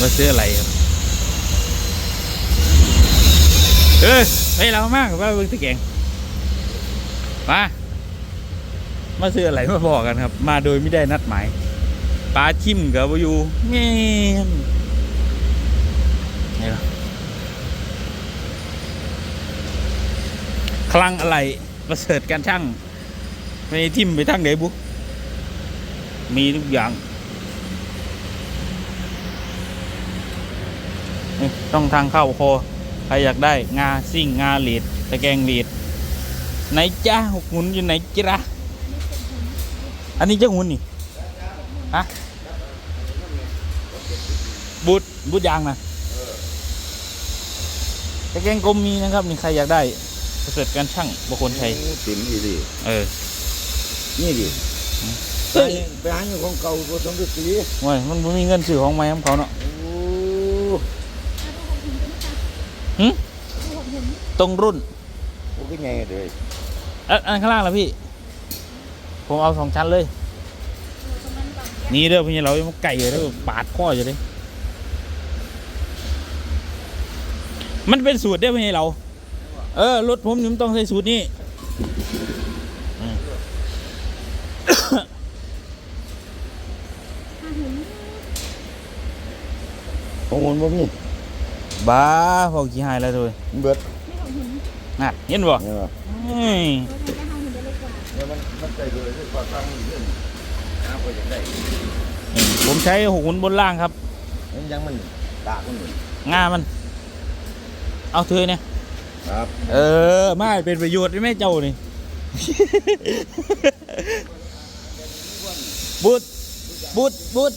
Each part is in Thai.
มาซื้ออะไรครับ เอ้ยไปเรามากว่าเบิ่งตะแกงมา มาซื้ออะไรมาบอกกันครับ มาโดยไม่ได้นัดหมายปลาชิมกับวาอยูแม่นนี่ล่ะคลังอะไรประเสริฐการช่างไม่ทิมไปทางไหนบุมีทุกอย่าง นี่ต้องทางเข้าโคอใครอยากได้งาซิ่งงาเหลีดตะแกรงเหลีดไหนจ้าหกหุนอยู่ไหนจ้าอันนี้เจ้าหุนนี่ฮะบูดบูดยางนะตะแกรงกลมมีนะครับนี่ใครอยากได้ประเสริฐการช่างบุคคลชัยติ๋มอีดิเออนี่ดิเฮ้ยไปหาอยู่ของเก่าก็สมฤทธิ์สีโอ้ยมันบ่มีเงินซื้อของใหม่ของเขาเนาะ หึตรงรุ่นโหก็ไงเลยอันอันข้างล่างละพี่ ผมเอาสองชั้นเลย นี่เด้อพี่เรายังไก่เลยเด้อปาดข้ออยู่เลยมันเป็นสูตรเด้อพี่เรา เออรถผมนี่มันต้องใช้สูตรนี้อืม ของคนบ่มี บ้าพอกี่หายแล้วด้วยมันเบิดน่ะเห็นบ่เนี่ยว่ะเอ้ยเนี่ยมันมันใจเลยที่ความตั้งอยู่เนี่ยหาก็ยังได้ผมใช้หกหุนบนล่างครับ มันยังมันตากมันอยู่งามัน เอาเธอเนี่ย ครับเออ ไม่เป็นประโยชน์ไม่เจ้านี่ บูดบูดบูด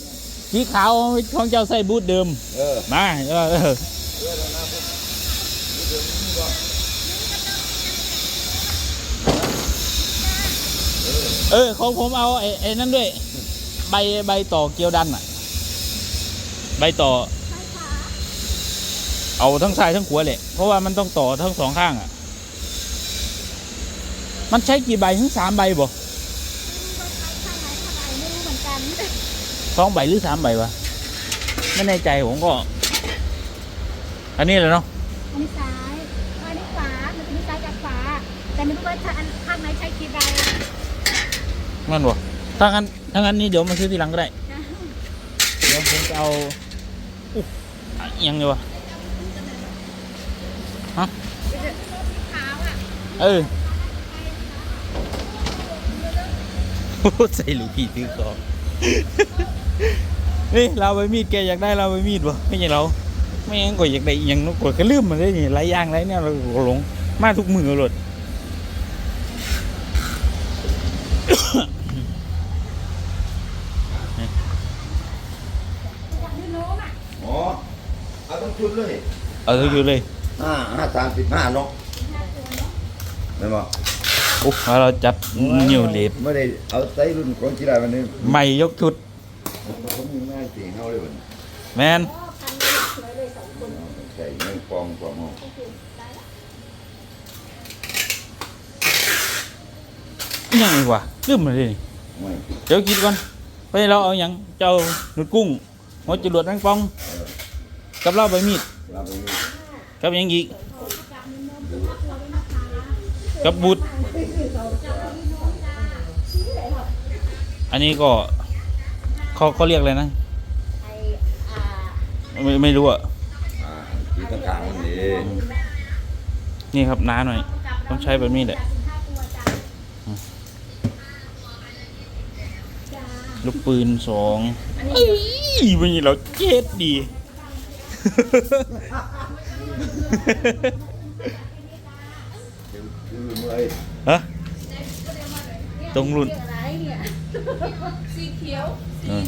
สีขาวของเจ้าใส่บูดเดิม เออ มาเออ เออเออของผมเอาไอ้ไอ้นั่นด้วย ใบใบต่อเกลียวดันอะ ใบต่อ เอาทั้งซ้ายทั้งขวาเลยเพราะว่ามันต้องต่อทั้งสองข้างอะ มันใช้กี่ใบถึงสามใบบ่สองใบหรือสามใบวะไม่แน่ใจผมก็ อันนี้แหละเนาะอันนี้ซ้ายอันนี้ขวา มันจะมีซ้ายกับขวา แต่ไม่รู้ว่าถ้าอันข้างไหนใช้กี่ใบนั่นบ่ถ้างั้นถ้างั้นนี่เดี๋ยวมาซื้อทีหลังก็ได้ นะเดี๋ยวผมจะเอาอุ๊ยอะอิหยังเลยวะขาวอะเออใส่ลูกพี่ซื้อของ นี่เราไปมีดแกอยากได้เราไปมีดบ่ไม่ใช่เรา ไม่งั้นก็อยากได้อหยังนกกดก็ลืมมันได้นี่หลายอย่างหลายเนี่ยเราก็หลงมาทุกมือเลยอ๋อเอาต้องชุดเลย เอาอยู่เลยห้าห้าสามสิบห้าเนาะเห็นบ่โอ้แล้วเราจับนิ้วเล็บไม่ได้เอาไซส์รุ่นของกีฬาวันนี้ไม่ยกชุดผมมีง่ายเสียงเฮาเลยวันแมน ใส่เงินฟองกว่าหม้ออิหยังอีกวะลืมเลยนี่ไม่เดี๋ยวคิดก่อนไปเราเอาหยังเจ้าหนุดกุ้งหัวจรวดนังปอง กับเราใบมีดเราไปนี่กับหยังอีกกับบุตรอันนี้ก็เขาเขาเรียกอะไรนะไออ่า ไม่ไม่รู้อะอ่าที่ข้างๆมันนี่นี่ครับน้าหน่อย ต้องใช้แบบนี้แหละลูกปืนสองเอ้ยวันนี้เราเจ็ดดีคือเมื่อยฮะ ตรงรุ่นอะไรเนี่ยเออ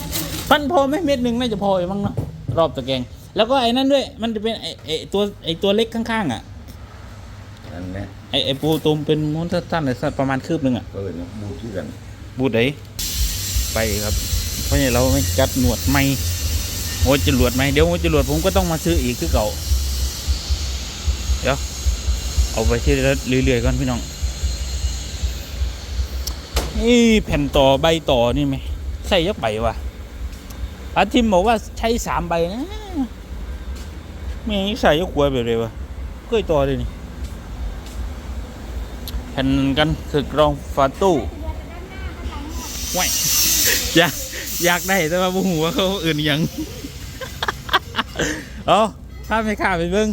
พันพอไหมเม็ดหนึ่งน่าจะพออยู่มั้งเนาะ รอบตะแกรงแล้วก็ไอ้นั่นด้วย มันจะเป็นไอ้ไอ้ตัวไอ้ตัวเล็กข้างๆอะนั่นแหละไอ้ไอ้ปูตุมเป็นม้วนสั้นๆเลยสั้นประมาณคืบหนึ่งอะเออเนี่ยบูที่กันบูดไหนไปครับเพราะงั้นเราไม่จัดหนวดไม่หัวจรวดไหมเดี๋ยวหัวจรวดผมก็ต้องมาซื้ออีกคือเก่าเดี๋ยวเอาไปที่เรื่อยๆก่อนพี่น้องนี่แผ่นต่อใบต่อนี่ไหมใส่ยักใบวะ อาทิมบอกว่าใช้สามใบนะไม่ใส่ยกขวดแบบเลยวะเคยต่อเลยนี่แผ่นกันคือกรองฝาตู้เรือจากด้านหน้าข้างหลังหว้ายอยากอยากได้แต่ว่าบ่หูว่าเขาอื่นยังเอาถ้าไม่ข้าไปเบิ่ง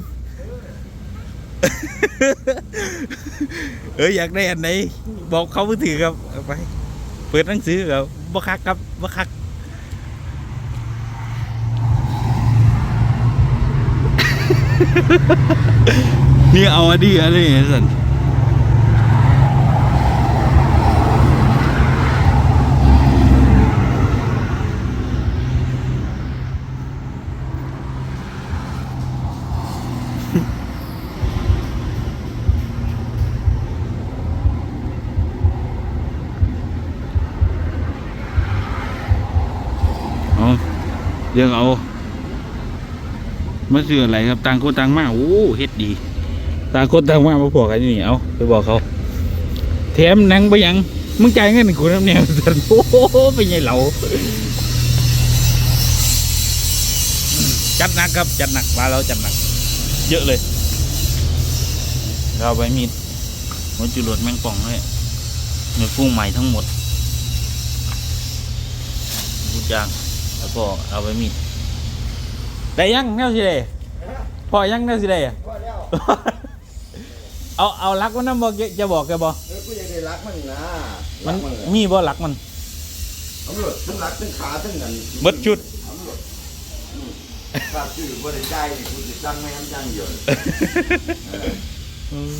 เอออยากได้อันไหนบอกเขามือถือครับไป เปิดหนังสือครับบ่คักครับบ่คัก นี่เอาอันนี้อันนี้สันเอาเรื่องเอา มาซื้ออะไรครับต่างคนต่างมาโอ้เฮ็ดดีต่างคนต่างมามาบอกกันนี่เอาไปบอกเขาแถมนังไปยังมึงจ่ายเงินให้กูน้ำแนวสันโอ้โหเป็นไงเหล่าจัดหนักครับจัดหนักมาเราจัดหนัก เยอะเลย เราไปมีดหัวจุลดแมงป่องเลยเนื้อกุ้งใหม่ทั้งหมดทุกอย่างแล้วก็เอาไปมีด ได้ยังแนวสิได้พอยังแนวสิได้อะพอแล้วเอาเอาลักมันน้ำบอกจะบอกแกบอเออกูยังได้รักมันนะมัรันกมันเลยมีบ่ลักมันตำรวจทั้งรักทั้งขาทั้งนั้นเบิดชุดตำรวจอืมถ้าชื่อบริได้กูจะจ้างแม่งจ้างเดียวเออ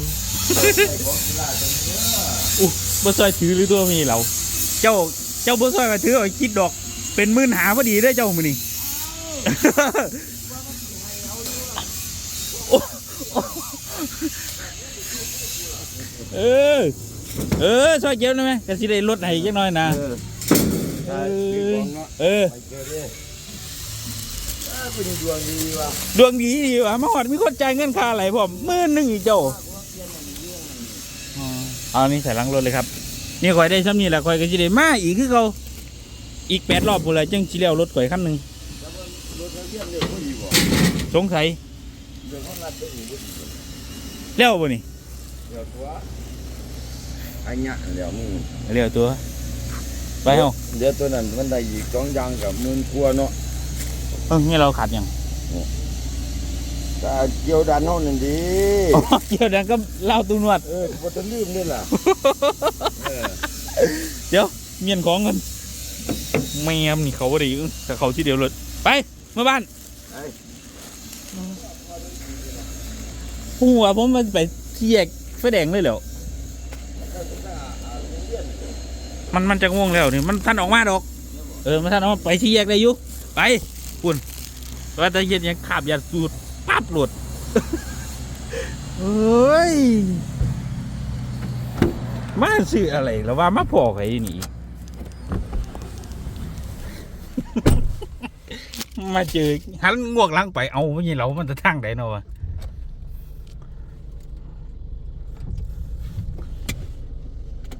ไอ้ของกีฬาตรงเนี้ยอู้บ่ซอยถือหรือตัวมีเรา เจ้าเจ้าบ่ซอยมาถือเอาคิดดอก เป็นหมื่นหาพอดีได้อเจ้ามือนี่โอ้โอ้ เออ เออซอยเก็บได้ไหมก็สิได้ลดให้จักหน่อยนะ เออ เอได้ซื้อของเนาะเออไปเจอดิเออเป็นดวงดีว่ะดวงดีดีว่ะมาหอดมีคนจ่ายเงินค่าอะไรผมหมื่นหนึ่งอีกเจ้าอ๋อเอานี่ใส่หลังรถเลยครับ นี่ข่อยได้ซ้ำนี่แหละข่อยก็จะได้มาอีกคือเขาอีกแปดรอบพุ่นละจังสิเลี้ยวรถข่อยคันหนึ่ง รถเขาเยี่ยมเนี่ยผู้หญิงบ่สงสัยเดี๋ยวเขานัดไปอีกผู้หญิงบ่เลี้ยวบ่นี่เดี๋ยวตัวไอ้เนี่ยเดี๋ยวมึงเลี้ยวตัว ไปเฮาเดี๋ยวตัวนั้นมันได้อีกสองอย่างกับหมื่นกว่าเนาะเออนี่เราขาดหยังแต่เกี่ยวดันเท่านั้นดีอ๋อเกี่ยวดังก็เล่าตัวนวด เออบ่ต้องลืมนี่ล่ะเออเดี๋ยวเมียนของกันแม่มนี่เขาบ่ได้แต่เขาที่เดียวรถไป เมื่อบ้านไอ้หัวผมมันไปเที่ยกไฟแดงเลยเหรอมันมันจะง่วงแล้วนี่มันท่านออกมาดอก เออมันท่านออกมาไปที่แยกได้อยุไปคุณว่าแต่เย็นยังขับยาสูดปั๊บหลุดเฮ้ยมาซื้ออะไรแล้วว่ามาพอใครนี่ มาเจอหันงวกลังไปเอาไม่ใช่เรามันจะทั้งไดเนาะวะ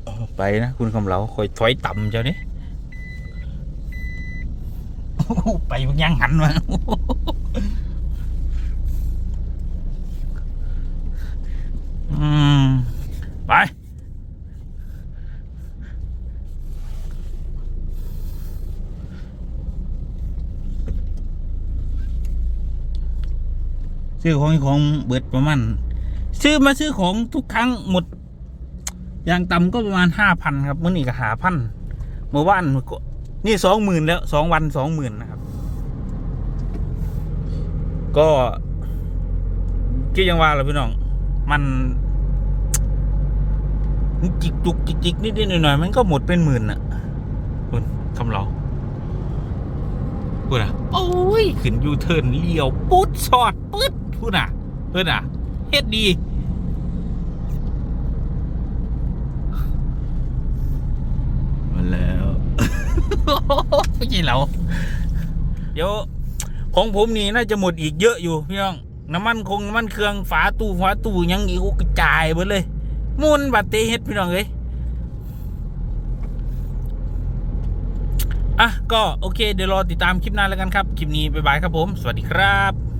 เอาไปนะ คุณคำเหลาคอยถอยต่ำเจ้านี้ไปมันยังหันมา อืม ไป ซื้อของของเบิดประมาณซื้อมาซื้อของทุกครั้งหมด อย่างต่ำก็ประมาณห้าพันครับเมื่อนี้ก็หาพันเมื่อวานก็นี่สองหมื่นแล้วสองวันสองหมื่นนะครับ ก็ก็ยังว่าแหละพี่น้อง มันจิกจุกจิกจิกนิดนิดหน่อยหน่อยๆมันก็หมดเป็นหมื่นอะคุณคำเราพูดอะโอ้ย ขึ้นยูเทิร์นเลี้ยวปุ๊ดสอดปึ๊ด พูดอะ เพื่อนอะเฮ็ดดีมาแล้วไม่ใช่เราเดี๋ยวของผมนี่น่าจะหมดอีกเยอะอยู่พี่น้อง น้ำมันคงน้ำมันเครื่องฝาตู้ฝาตู้ยังอีกโอ้กระจายหมดเลยมุนบัตเตเฮ็ดพี่น้องเอ้ยอะก็โอเคเดี๋ยวรอติดตามคลิปหน้าแล้วกันครับ คลิปนี้บ๊ายบายครับผม สวัสดีครับ